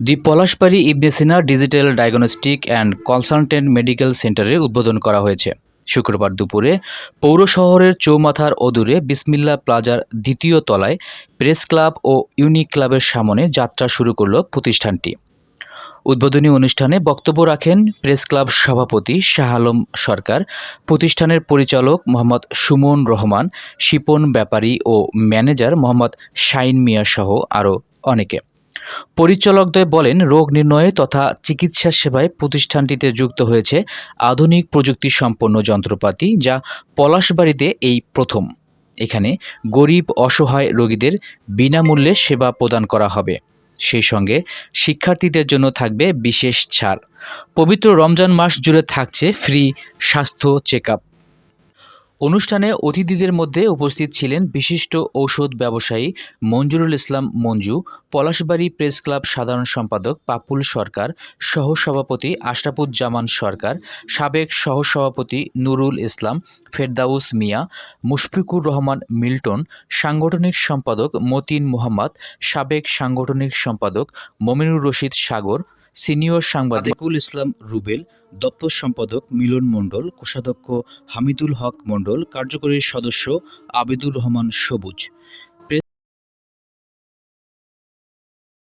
The Palashbari Ibn Sina digital diagnostic and consultant medical সেন্টারে উদ্বোধন করা হয়েছে। শুক্রবার দুপুরে পৌর শহরের চৌমাথার অদূরে বিসমিল্লা প্লাজার দ্বিতীয় তলায় প্রেস ক্লাব ও ইউনিক ক্লাবের সামনে যাত্রা শুরু করল প্রতিষ্ঠানটি। উদ্বোধনী অনুষ্ঠানে বক্তব্য রাখেন প্রেস ক্লাব সভাপতি শাহ আলম সরকার, প্রতিষ্ঠানের পরিচালক মোহাম্মদ সুমন রহমান, শিপন ব্যাপারী ও ম্যানেজার মোহাম্মদ শাইন মিয়া সহ আরও অনেকে। পরিচালকদ্বয় বলেন, রোগ নির্ণয়ে তথা চিকিৎসা সেবায় প্রতিষ্ঠানটিতে যুক্ত হয়েছে আধুনিক প্রযুক্তি সম্পন্ন যন্ত্রপাতি, যা পলাশবাড়িতে এই প্রথম। এখানে গরিব, অসহায় রোগীদের বিনামূল্যে সেবা প্রদান করা হবে। সেই সঙ্গে শিক্ষার্থীদের জন্য থাকবে বিশেষ ছাড়। পবিত্র রমজান মাস জুড়ে থাকছে ফ্রি স্বাস্থ্য চেক অনুষ্ঠানে অতিথিদের মধ্যে উপস্থিত ছিলেন বিশিষ্ট ঔষধ ব্যবসায়ী মঞ্জুরুল ইসলাম মঞ্জু, পলাশবাড়ী প্রেস ক্লাব সাধারণ সম্পাদক পাপুল সরকার, সহসভাপতি আশরাফুজ্জামান সরকার, সাবেক সহসভাপতি নুরুল ইসলাম, ফেরদাউস মিয়া, মুশফিকুর রহমান মিল্টন, সাংগঠনিক সম্পাদক মতিন মোহাম্মদ, সাবেক সাংগঠনিক সম্পাদক মমিনুর রশিদ সাগর সিনিয়র সাংবাদিকুল ইসলাম রুবেল, দপ্তর সম্পাদক মিলন মণ্ডল, কোষাধ্যক্ষ হামিদুল হক মণ্ডল, কার্যকরী সদস্য আবেদুর রহমান সবুজ।